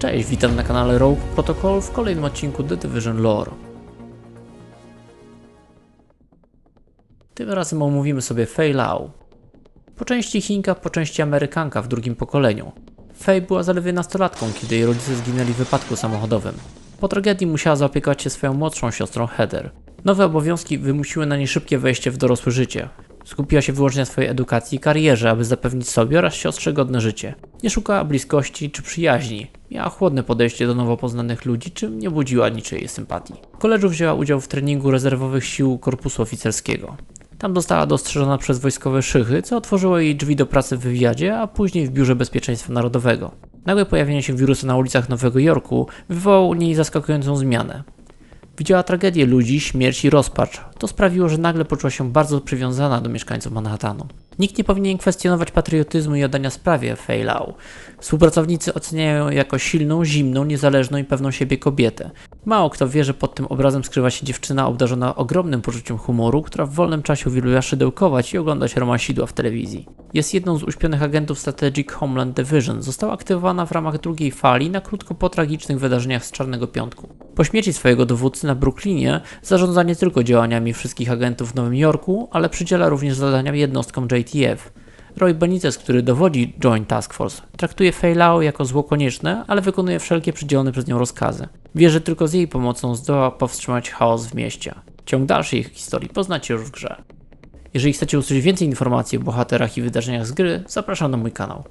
Cześć, witam na kanale Rogue Protocol w kolejnym odcinku The Division Lore. Tym razem omówimy sobie Fei Lao. Po części Chinka, po części Amerykanka w drugim pokoleniu. Fei była zaledwie nastolatką, kiedy jej rodzice zginęli w wypadku samochodowym. Po tragedii musiała zaopiekować się swoją młodszą siostrą Heather. Nowe obowiązki wymusiły na niej szybkie wejście w dorosłe życie. Skupiła się wyłącznie na swojej edukacji i karierze, aby zapewnić sobie oraz siostrze godne życie. Nie szukała bliskości czy przyjaźni. Miała chłodne podejście do nowo poznanych ludzi, czym nie budziła niczyjej sympatii. W koledżu wzięła udział w treningu rezerwowych sił korpusu oficerskiego. Tam została dostrzeżona przez wojskowe szychy, co otworzyło jej drzwi do pracy w wywiadzie, a później w Biurze Bezpieczeństwa Narodowego. Nagłe pojawienie się wirusa na ulicach Nowego Jorku wywołało u niej zaskakującą zmianę. Widziała tragedię ludzi, śmierć i rozpacz. To sprawiło, że nagle poczuła się bardzo przywiązana do mieszkańców Manhattanu. Nikt nie powinien kwestionować patriotyzmu i oddania sprawie Fei Lao. Współpracownicy oceniają ją jako silną, zimną, niezależną i pewną siebie kobietę. Mało kto wie, że pod tym obrazem skrywa się dziewczyna obdarzona ogromnym poczuciem humoru, która w wolnym czasie uwielbia szydełkować i oglądać romansidła w telewizji. Jest jedną z uśpionych agentów Strategic Homeland Division. Została aktywowana w ramach drugiej fali na krótko po tragicznych wydarzeniach z Czarnego Piątku. Po śmierci swojego dowódcy na Brooklynie zarządza nie tylko działaniami wszystkich agentów w Nowym Jorku, ale przydziela również zadania jednostkom JTF. Roy Benitez, który dowodzi Joint Task Force, traktuje Fei Lao jako zło konieczne, ale wykonuje wszelkie przydzielone przez nią rozkazy. Wie, że tylko z jej pomocą zdoła powstrzymać chaos w mieście. Ciąg dalszy ich historii poznacie już w grze. Jeżeli chcecie usłyszeć więcej informacji o bohaterach i wydarzeniach z gry, zapraszam na mój kanał.